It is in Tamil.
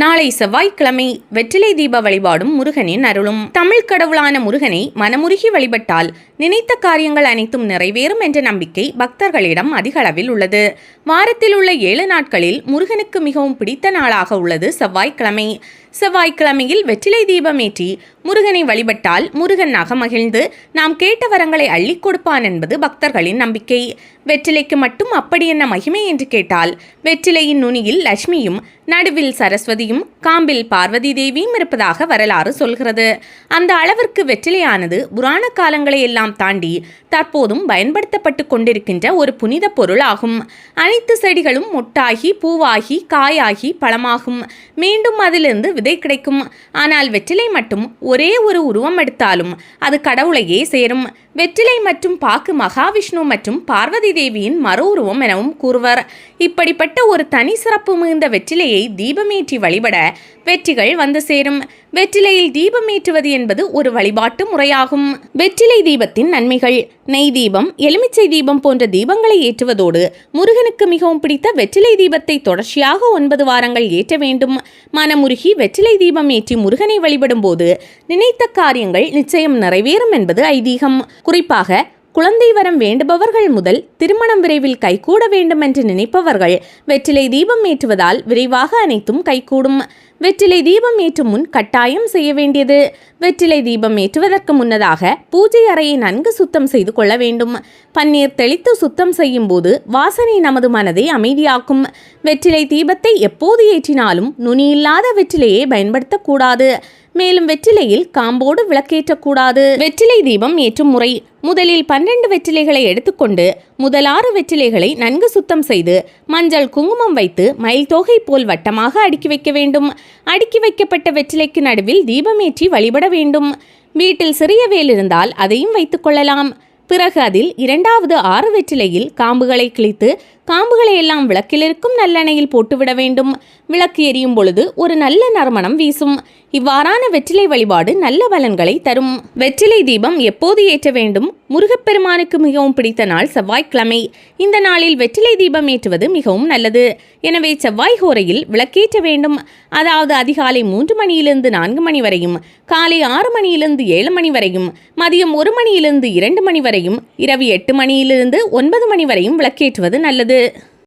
நாளை செவ்வாய்க்கிழமை வெற்றிலை தீப வழிபாடும் முருகனின் அருளும். தமிழ் கடவுளான முருகனை மனமுருகி வழிபட்டால் நினைத்த காரியங்கள் அனைத்தும் நிறைவேறும் என்ற நம்பிக்கை பக்தர்களிடம் அதிக அளவில் உள்ளது. வாரத்தில் உள்ள ஏழு நாட்களில் முருகனுக்கு மிகவும் பிடித்த நாளாக உள்ளது செவ்வாய்க்கிழமை. செவ்வாய்க்கிழமையில் வெற்றிலை தீபம் ஏற்றி முருகனை வழிபட்டால் முருகன் அகமகிழ்ந்து நாம் கேட்ட வரங்களை அள்ளிக் கொடுப்பான் என்பது பக்தர்களின் நம்பிக்கை. வெற்றிலைக்கு மட்டும் அப்படி என்ன மகிமை என்று கேட்டால் வெற்றிலையின் நுனியில் லட்சுமியும் நடுவில் சரஸ்வதியும் காம்பில் பார்வதி தேவியும் இருப்பதாக வரலாறு சொல்கிறது. அந்த அளவிற்கு வெற்றிலையானது புராண காலங்களை எல்லாம் தாண்டி தற்போதும் பயன்படுத்தப்பட்டு கொண்டிருக்கின்ற ஒரு புனித பொருள் ஆகும். அனைத்து செடிகளும் மொட்டாகி பூவாகி காயாகி பழமாகும். மீண்டும் அதிலிருந்து விதை கிடைக்கும். ஆனால் வெற்றிலை மட்டும் ஒரே ஒரு உருவம் எடுத்தாலும் அது கடவுளையே சேரும். வெற்றிலை மற்றும் பாக்கு மகாவிஷ்ணு மற்றும் பார்வதி தேவியின் மறு உருவம் எனவும் கூறுவர். இப்படிப்பட்ட ஒரு தனி சிறப்பு மிகுந்த வெற்றிலையை தீபமேற்றி வழிபட வெற்றிகள் வந்து சேரும். வெற்றிலையில் தீபமேற்றுவது என்பது ஒரு வழிபாட்டு முறையாகும். வெற்றிலை தீபத்தின் நன்மைகள். நெய் தீபம் எலுமிச்சை தீபம் போன்ற தீபங்களை ஏற்றுவதோடு முருகனுக்கு மிகவும் பிடித்த வெற்றிலை தீபத்தை தொடர்ச்சியாக ஒன்பது வாரங்கள் ஏற்ற வேண்டும். மனமுருகி வெற்றிலை தீபம் ஏற்றி முருகனை வழிபடும் போது நினைத்த காரியங்கள் நிச்சயம் நிறைவேறும் என்பது ஐதீகம். குறிப்பாக குழந்தை வரம் வேண்டுபவர்கள் முதல் திருமணம் விரைவில் கைகூட வேண்டும் என்று நினைப்பவர்கள் வெற்றிலை தீபம் ஏற்றுவதால் விரைவாக அனைத்தும் கைகூடும். வெற்றிலை தீபம் ஏற்றும் முன் கட்டாயம் செய்ய வேண்டியது. வெற்றிலை தீபம் ஏற்றுவதற்கு முன்னதாக பூஜை அறையை நன்கு சுத்தம் செய்து கொள்ள வேண்டும். பன்னீர் தெளித்து சுத்தம் செய்யும் போது வாசனை நமது மனதை அமைதியாக்கும். வெற்றிலை தீபத்தை எப்போது ஏற்றினாலும் நுனியில்லாத வெற்றிலையை பயன்படுத்தக்கூடாது. மேலும் வெற்றிலையில் காம்போடு விளக்கேற்றக்கூடாது. வெற்றிலை தீபம் ஏற்றும் முறை. முதலில் பன்னெண்டு வெற்றிலைகளை எடுத்துக்கொண்டு முதலாறு வெற்றிலைகளை நன்கு சுத்தம் செய்து மஞ்சள் குங்குமம் வைத்து மயில் தொகை போல் வட்டமாக அடுக்கி வைக்க வேண்டும். அடுக்கி வைக்கப்பட்ட வெற்றிலைக்கு நடுவில் தீபமேற்றி வழிபட வேண்டும். வீட்டில் சிறிய வேல் இருந்தால் அதையும் வைத்துக் கொள்ளலாம். பிறகு அதில் இரண்டாவது ஆறு வெற்றிலையில் காம்புகளை கிழித்து காம்புகளை எல்லாம் விளக்கில் இருக்கும் நல்லெண்ணெயில் போட்டுவிட வேண்டும். விளக்கு எரியும் பொழுது ஒரு நல்ல நறுமணம் வீசும். இவ்வாறான வெற்றிலை வழிபாடு நல்ல பலன்களை தரும். வெற்றிலை தீபம் எப்போது ஏற்ற வேண்டும்? முருகப்பெருமானுக்கு மிகவும் பிடித்த நாள் செவ்வாய்க்கிழமை. இந்த நாளில் வெற்றிலை தீபம் ஏற்றுவது மிகவும் நல்லது. எனவே செவ்வாய் ஹோரையில் விளக்கேற்ற வேண்டும். அதாவது அதிகாலை மூன்று மணியிலிருந்து நான்கு மணி வரையும் காலை ஆறு மணியிலிருந்து ஏழு மணி வரையும் மதியம் ஒரு மணியிலிருந்து இரண்டு மணி வரையும் இரவு எட்டு மணியிலிருந்து ஒன்பது மணி வரையும் விளக்கேற்றுவது நல்லது. இருக்குது